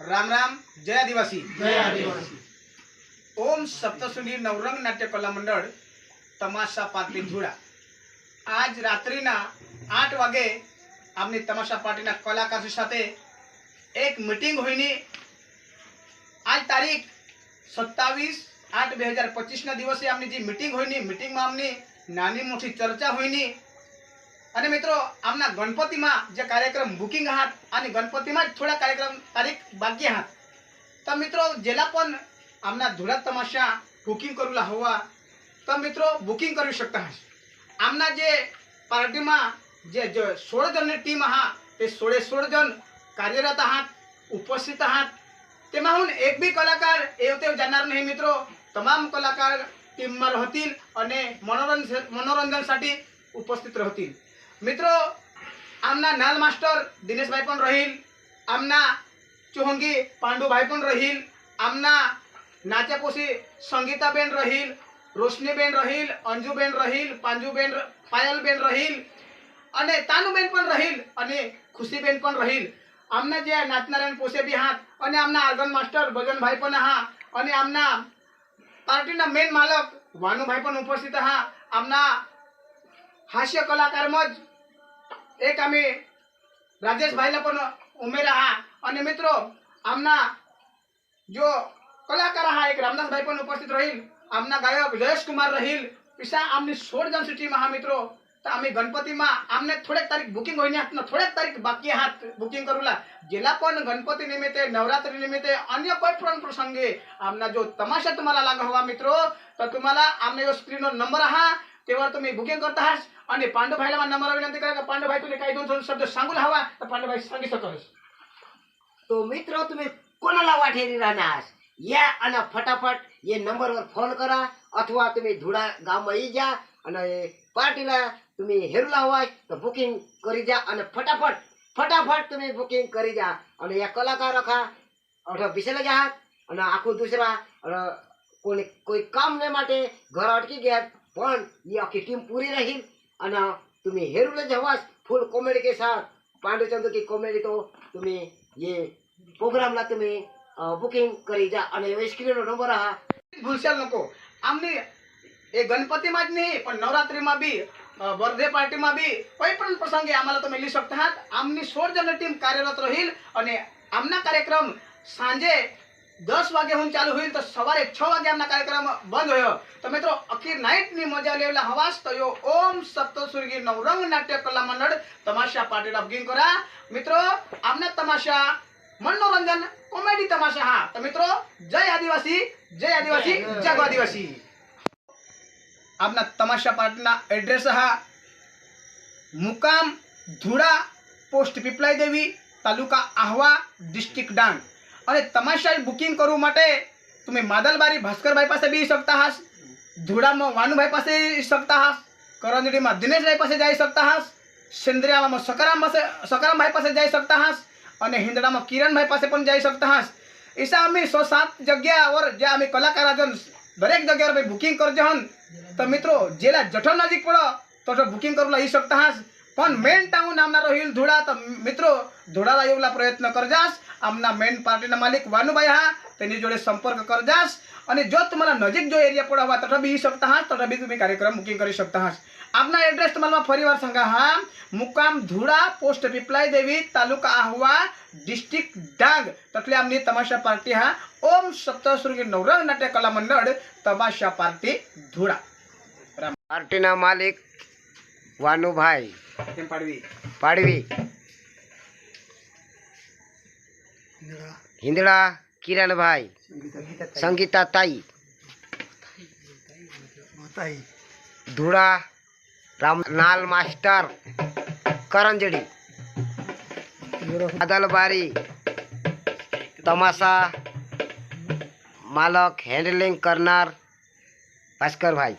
રામ રામ જય આદિવાસી. જય આદિવાસી. ઓમ સપ્તસુની નવરંગ નાટ્ય કલા મંડળ તમાશા પાર્ટી ધૂળા આજ રાત્રિના આઠ વાગે આમની તમાશા પાર્ટીના કલાકાર સાથે એક મિટિંગ હોઈની આજ તારીખ સત્તાવીસ આઠ બે હજાર પચીસના દિવસે આમની જે મિટિંગ હોઈની મિટિંગમાં આમની નાની મોટી ચર્ચા હોઈની અને મિત્રો, આમના ગણપતિમાં જે કાર્યક્રમ બુકિંગ હાથ અને ગણપતિમાં જ થોડા કાર્યક્રમ તારીખ બાકી હાથ. તો મિત્રો, જેલા પણ આમના ધુળા તમાશા બુકિંગ કરેલા હોવા, તો મિત્રો, બુકિંગ કરી શકતા હશે. આમના જે પાર્ટીમાં જે સોળ જણની ટીમ હા, તે સોળે સોળ જણ કાર્યરત હાથ, ઉપસ્થિત હાથ. તેમાં હું એક બી કલાકાર એ તેવ જાણનાર નહીં મિત્રો, તમામ કલાકાર ટીમમાં રહેतील અને મનોરંજન મનોરંજન સાથે ઉપસ્થિત રહેतील મિત્રો, આમના નાલ માસ્ટર દિનેશભાઈ પણ રહીલ, આમના ચુહંગી પાંડુભાઈ પણ રહીલ, આમના નાચ્યાપોશી સંગીતાબેન રહીલ, રોશનીબેન રહીલ, અંજુબેન રહીલ, પાંજુબેન પાયલબેન રહીલ અને તાનુબેન પણ રહીલ અને ખુશીબેન પણ રહીલ. આમના જે નાચનારાયણ પોશે બી હાથ અને આમના આર્ગન માસ્ટર ભજનભાઈ પણ હા અને આમના પાર્ટીના મેન માલક વાનુભાઈ પણ ઉપસ્થિત હા. આમના હાસ્ય કલાકારમાં જ એક અમે રાજેશભાઈને પણ ઉમેર્યા હા. અને મિત્રો, આમના જો કલાકાર હા, એક રામદાસભાઈ પણ ઉપસ્થિત રહીલ, આમના ગાયક જયેશકુમાર રહીલ પીસા આમની સોળ જણ સુટીમાં હા મિત્રો. તો અમે ગણપતિમાં આમને થોડેક તારીખ બુકિંગ હોઈને હાથના થોડેક તારીખ બાકી હાથ બુકિંગ કરેલા જેલા પણ ગણપતિ નિમિત્તે, નવરાત્રી નિમિત્તે, અન્ય કોઈ પણ પ્રસંગે આમના જો તમાશા तुम्हाला लागला हवा मित्रो तर तुम्हाला आमने यो स्क्रीनवर नंबर हा तेव्हा तुम्ही बुकिंग करत आहात आणि पांडुभाईला मला मला विनंती करा पांडुभाई तुला काही दोन शब्द सांगून हवा तर पांडुभाई सांगितलं सकस तो मित्र तुम्ही कोणाला वाटेरी राहणार? या आणि फटाफट या नंबरवर फोन करा अथवा तुम्ही धुडा गावमध्ये जा आणि पार्टीला तुम्ही हेरू लावाय तर बुकिंग करी जा आणि फटाफट फटाफट तुम्ही बुकिंग करी जा. आणि या कलाकार रखा अठ बिसले जा आणि आखू दुसरा कोणी कोई काम नाही माटे घर अटकी घ्या પણ ये आपकी टीम पूरी रही અને तुम्हें हेरूले जवाज फुल कॉमेडी के साथ પાંડુચંદ્ર की કોમેડી તો તમે ये પ્રોગ્રામના તમે બુકિંગ કરી જા અને એ સ્ક્રીનનો નંબર આ ભૂલશેલ લોકો આમની એ ગણપતિમાં જ નહીં, પણ નવરાત્રિમાં બી બર્થડે પાર્ટીમાં બી કોઈ પણ પ્રસંગે આમ્हाला તમે લઈ શકતા હાત. આમની સોળ જણની ટીમ કાર્યરત રહેલ અને આમના કાર્યક્રમ સાંજે દસ વાગે હું ચાલુ હોય તો સવારે છ વાગે આમના કાર્યક્રમ બંધ હોય તો મિત્રો આખી નાઇટની મજા લેવલા હવાસ થયો. ઓમ સપ્તસુર્ગી નવરંગ નાટ્ય કલા મંડળ. તમાશા પાર્ટીના બુકિંગ કરા મિત્રો આમના તમાશા મનોરંજન કોમેડી તમાશા. હા તો મિત્રો જય આદિવાસી જય આદિવાસી જગ આદિવાસી. આપના તમાશા પાર્ટીના એડ્રેસ હા. મુકામ ધુડા પોસ્ટ પીપલાઈ દેવી તાલુકા આહવા ડિસ્ટ્રિક્ટ ડાંગ. અને તમાશા બુકિંગ કરવું માટે તમે માદલબારી ભાસ્કરભાઈ પાસે બી શકતા હાસ ધુડામાં વાનુભાઈ પાસે શકતા હાસ કરંજડીમાં દિનેશભાઈ પાસે જઈ શકતા હાસ સેન્દ્રિયામાં સકારામ પાસે, સકારામભાઈ પાસે જઈ શકતા હાસ અને હિંદડામાં કિરણભાઈ પાસે પણ જઈ શકતા હાસ ઈસા અમે સો સાત જગ્યા ઓર જે અમે કલાકાર દરેક જગ્યા બુકિંગ કરજો હન. તો મિત્રો, જેલા જઠર નજીક પડો, તો બુકિંગ કરવું લઈ શકતા હાસ પણ મેન ટાઉન નામના રોહિલ ધુડા તો મિત્રો, ધોળાલા એવલા પ્રયત્ન કરજાસ આમના મેન પાર્ટીના માલિક વાનુભાઈ હા, તેની જોડે સંપર્ક કરજાસ અને જો તમારા નજીક જો એરિયા પર હોય તથા બી શકતા હા તથા બી તમે કાર્યક્રમ બુકિંગ કરી શકતા હાસ આપના એડ્રેસ તમારા ફરીવાર સંગા હા મુકામ ધુડા પોસ્ટ પીપલાઈ દેવી તાલુકા આહવા ડિસ્ટ્રિક્ટ ડાંગ. તટલે આમની તમાશા પાર્ટી હા, ઓમ સપ્તશૃંગી નવરંગ નાટ્ય કલા મંડળ, તમાશા પાર્ટી ધુડા પાર્ટીના માલિક વાનુભાઈ. કેમ પાડવી પાડવી હિંદડા કિરણભાઈ સંગીતા તાઈ ધુડા રામ નાલ માસ્ટર કરંજડી બારી તમાશા માલક હેન્ડલિંગ કરનાર ભાસ્કરભાઈ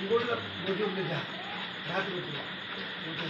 बुजुर्ग बुजुर्ग जा रात में